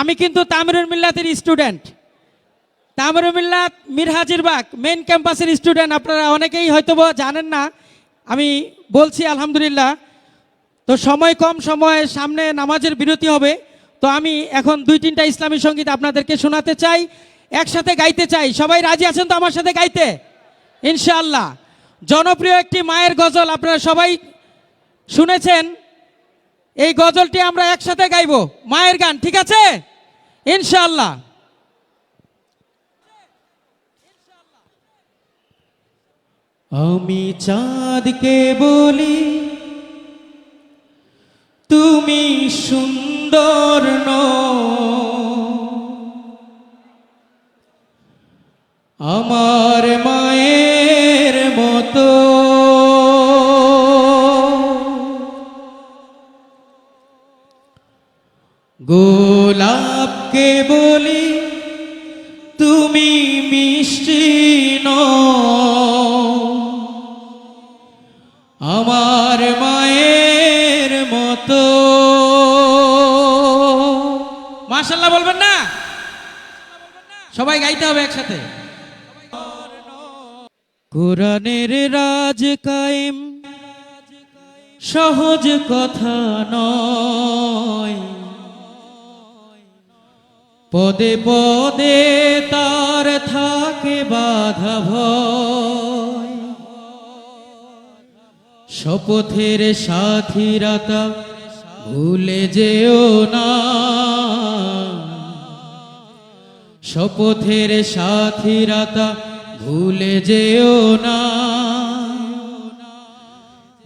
আমি কিন্তু Tamirul মিল্লাতের student. Tamirul Millat Mir Hajirbag main ক্যাম্পাসের স্টুডেন্ট। আপনারা অনেকেই হয়তো জানেন না। আমি বলছি আলহামদুলিল্লাহ। তো সময় কম, সময় সামনে নামাজের বিরতি হবে। তো আমি এখন দুই তিনটা ইসলামী সংগীত আপনাদেরকে শোনাতে চাই, একসাথে গাইতে চাই। সবাই রাজি আছেন তো আমার সাথে গাইতে? ইনশাআল্লাহ। জনপ্রিয় একটি মায়ের গজল আপনারা সবাই শুনেছেন। এই গজলটি আমরা একসাথে গাইব। মায়ের গান, ঠিক আছে? ইনশাআল্লাহ। আমি চাঁদকে বলি, তুমি সুন্দর আমার গোলাপকে বলি, তুমি মিষ্টি আমার মায়ের মতো। মাশাল্লাহ বলবেন না? সবাই গাইতে হবে একসাথে। কোরআনের রাজ কায়েম, সহজ কথা নয়। পদে পদে তার থাকে বাধা ভয়। শপথের সাথীরাতা ভুলে যেও না। শপথের সাথীরাতা ভুলে যেও না।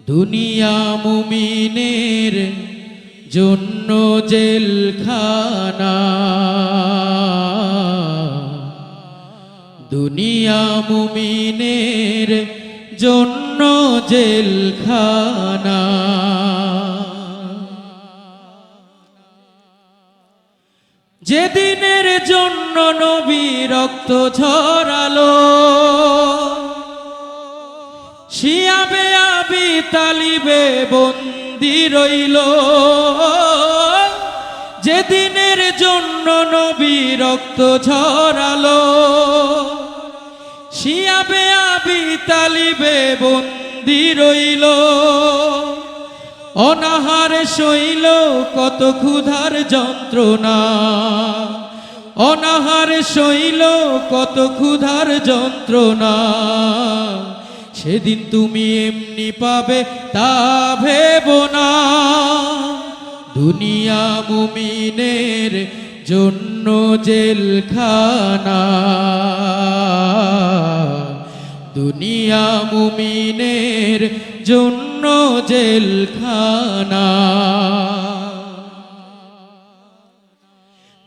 দুনিয়া মুমিনের জন্য জেলখানা। দুনিয়া জন্য জেলখানা। যেদিনের জন্য নবী রক্ত ঝরালো শিয়াবে আবি তালিবে বন্দি রইল। যেদিনের জন্য নবী রক্ত ঝরালো শিয়াবে আবি তালিবে বন্দি রইল। অনাহার শৈল কত ক্ষুধার যন্ত্রণা। অনাহার শৈল কত ক্ষুধার যন্ত্রণা। সেদিন তুমি এমনি পাবে তা ভেব না। দুনিয়া মুমিনের জন্য জেলখানা। দুনিয়া মুমিনের জন্য জেলখানা।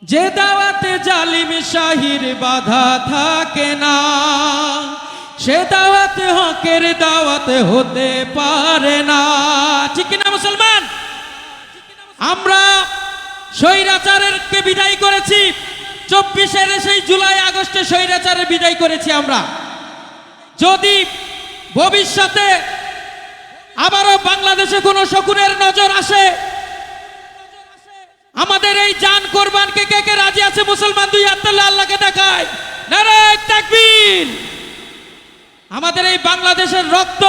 যে দাওয়াতে জালিম শাহির বাধা থাকে না, সে দাওয়াতে হকের দাওয়াতে হতে পারে না। ঠিক না মুসলমান? আমরা স্বৈরাচারেরকে বিদায় করেছি? চব্বিশের সেই জুলাই, আগস্টে স্বৈরাচারের বিদায় করেছি আমরা। যদি ভবিষ্যতে আবারও বাংলাদেশে কোনো শকুনের নজর আসে, আমাদের এই জান কোরবানকে কে কে রাজি আছে মুসলমান দুই আত্মাল্লাহ আল্লাহকে দেখায়? তাকবীর! আমাদের এই বাংলাদেশের রক্ত,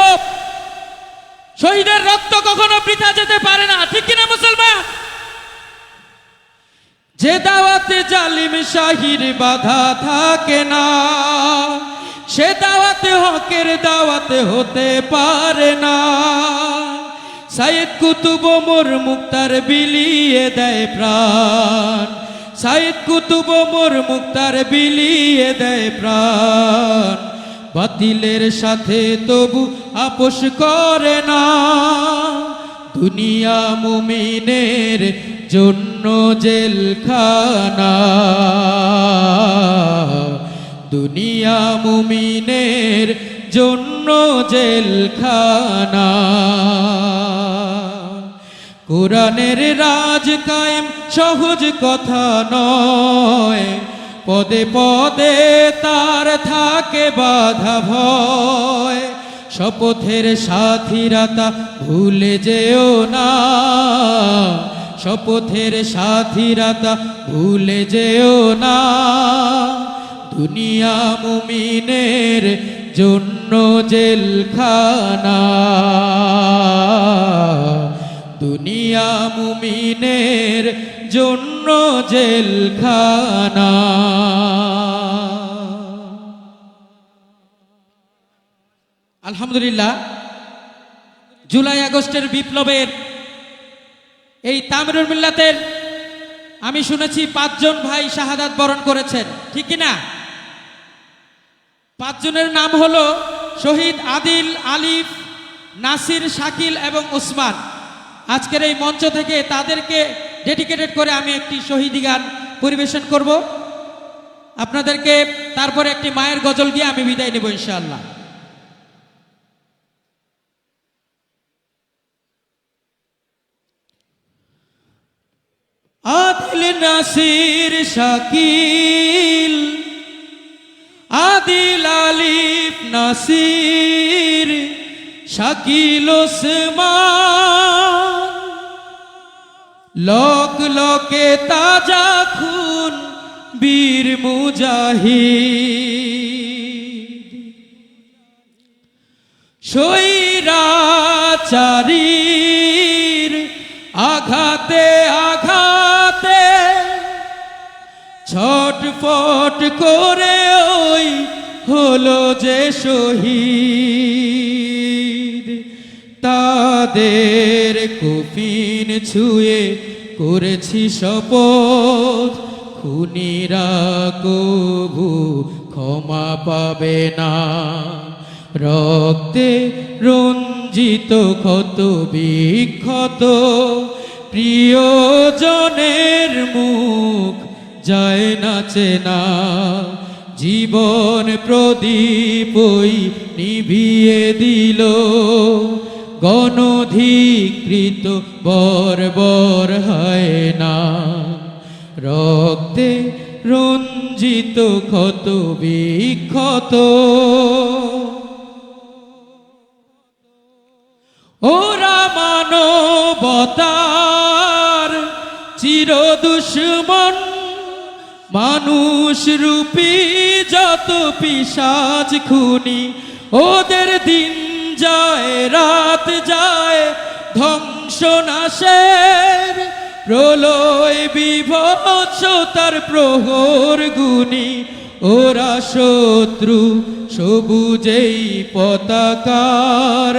শহীদের রক্ত কখনো বৃথা যেতে পারে না। ঠিক কিনা মুসলমান? যে দাওয়াতে জালিম শাহির বাধা থাকে না, সে দাওয়াতে হকের দাওয়াতে হতে পারে না। সাইদ কুতুব মোর মুক্তার বিলিয়ে দেয় প্রাণ। সাইদ কুতুব মোর মুক্তার বিলিয়ে দেয় প্রাণ। বাতিলের সাথে তবু আপোষ করে না। দুনিয়া মুমিনের জন্য জেলখানা। দুনিয়া মুমিনের জন্য জেলখানা। কোরআনের রাজ কায়েম সহজ কথা নয়। পদে পদে তার থাকে বাধা ভয়। শপথের সাথীরা তা ভুলে যেও না। শপথের সাথীরাতা ভুলে যেও না। দুনিয়া মুমিনের জন্য জেলখানা। দুনিয়া মুমিনের জন্য জেলখানা। আলহামদুলিল্লাহ, জুলাই আগস্টের বিপ্লবের এই তামিরুল মিল্লাতের আমি শুনেছি পাঁচজন ভাই শাহাদাত বরণ করেছেন, ঠিক না পাঁচজনের নাম হলো শহীদ আদিল, আলিফ, নাসির, শাকিল এবং ওসমান। আজকের এই মঞ্চ থেকে তাদেরকে ডেডিকেটেড করে আমি একটি শহীদি গান পরিবেশন করব। আপনাদেরকে তারপরে একটি মায়ের গজল গিয়ে আমি বিদায় নেব, ইনশাআল্লাহ আদিল নাসির শাকিল, আদিল আলিফ নাসির, শাকিল লোক লোকে তাজা খুন বীর মুজাহিদ। সৈরাচারীর আঘাতে আঘাতে ছটফট করে ওই হলো যে শহীদ। তাদের কফিন ছুঁয়ে করেছি শপথ, খুনিরা কবু ক্ষমা পাবে না। রক্তে রঞ্জিত, ক্ষত বিক্ষত, প্রিয়জনের মুখ যায় না জীবন প্রদীপই নিভিয়ে দিল। গণধিকৃত বর্বর হয় না, রক্তে রঞ্জিত ক্ষত বিক্ষত। ওরা মানবতার চির মানুষ রূপী যত পিসাজ খুনি, ওদের দিন যায়, রাত যায়, ধ্বংস নাশের প্রলয় বিভৎসতার প্রহর গুনি ওরা শত্রু সবুজেই পতাকার,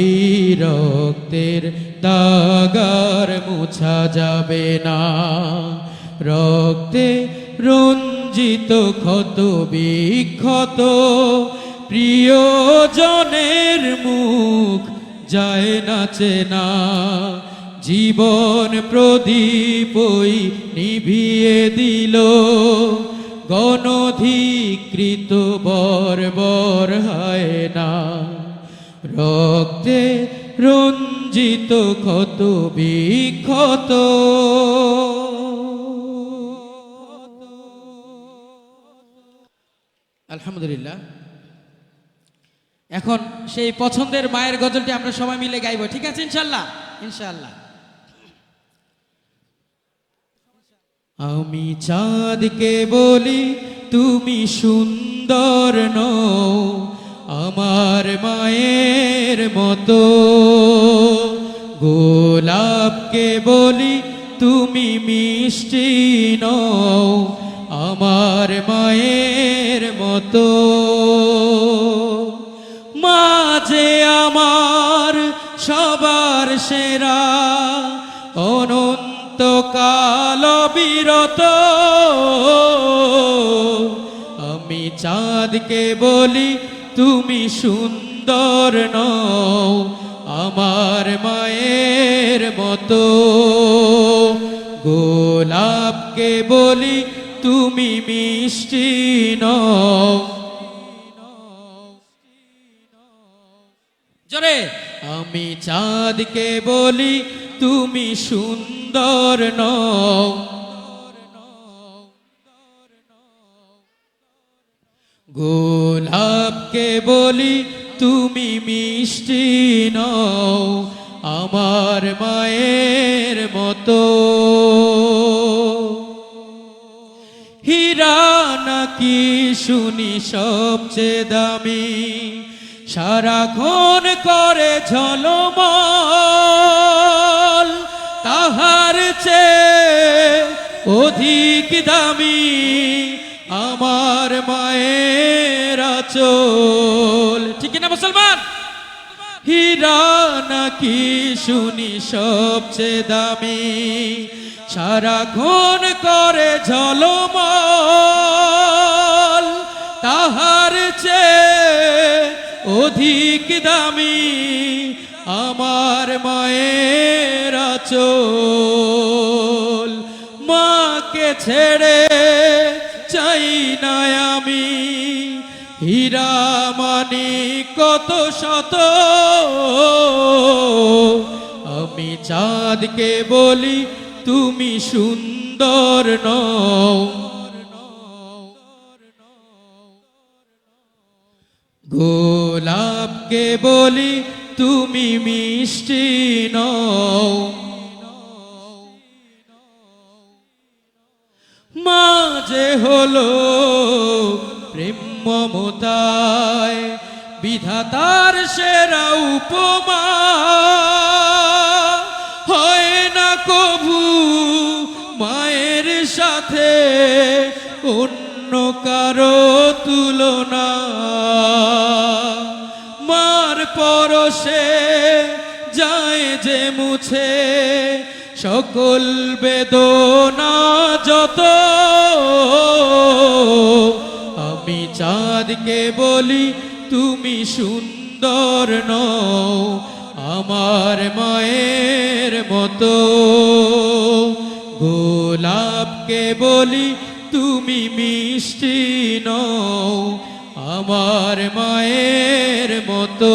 এই রক্তের দাগার মুছা যাবে না। রক্তে রঞ্জিত ক্ষত বিক্ষত, প্রিয়জনের মুখ যায় নাচে না জীবন প্রদীপই নিভিয়ে দিল, গণধিকৃত বর্বর হয় না। রক্তে রঞ্জিত ক্ষত বিক্ষত আলহামদুলিল্লাহ। এখন সেই পছন্দের মায়ের গজলটি আমরা সবাই মিলে গাইবো, ঠিক আছে ইনশাল্লাহ? ইনশাল্লাহ। আমি চাঁদকে বলি, তুমি সুন্দর নও, আমার মায়ের মতো। গোলাপকে বলি, তুমি মিষ্টি নও, আমার মায়ের মতো। মাঝে আমার সবার সেরা অনন্তকাল বিরত। আমি চাঁদকে বলি, তুমি সুন্দর নও আমার মায়ের মতো। গোলাপকে বলি তুমি মিষ্টি নও। আমি চাঁদকে বলি তুমি সুন্দর নও। গোলাপকে বলি তুমি মিষ্টি নও। আমার মায়ের মতো। শুনি সবচেয়ে দামি। সারাক্ষণ করে ঝলমল, তাহার চেয়ে অধিক দামি আমার মায়ের আচল। ঠিক না মুসলমান? হীরা নাকি শুনি সবচেয়ে দামি। সারাক্ষণ করে ঝলমল অধিক দামি আমার মায়ের আচল। মাকে ছেড়ে চাই না আমি। হীরা মানি কত শত। আমি চাঁদকে বলি, তুমি সুন্দর ন নও গোলাপকে বলি তুমি মিষ্টি নও। মাঝে হলো প্রেম মমতায়, বিধাতার সেরা উপমা। হয় না কভু মায়ের সাথে, অন্য কারও তুলনা। পরশে যায় যে মুছে সকল বেদনা যত। আমি চাঁদকে বলি, তুমি সুন্দর নও আমার মায়ের মতো। গোলাপকে বলি, তুমি মিষ্টি নও আমার মায়ের মতো।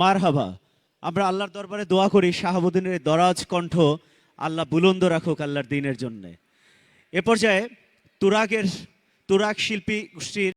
মারহাবা। আমরা আল্লাহর দরবারে দোয়া করি, শাহাবুদ্দিনের দরাজ কণ্ঠ আল্লাহ বুলন্দ রাখুক আল্লাহর দিনের জন্যে। এ পর্যায়ে তুরাগের, তুরাগ শিল্পী গোষ্ঠীর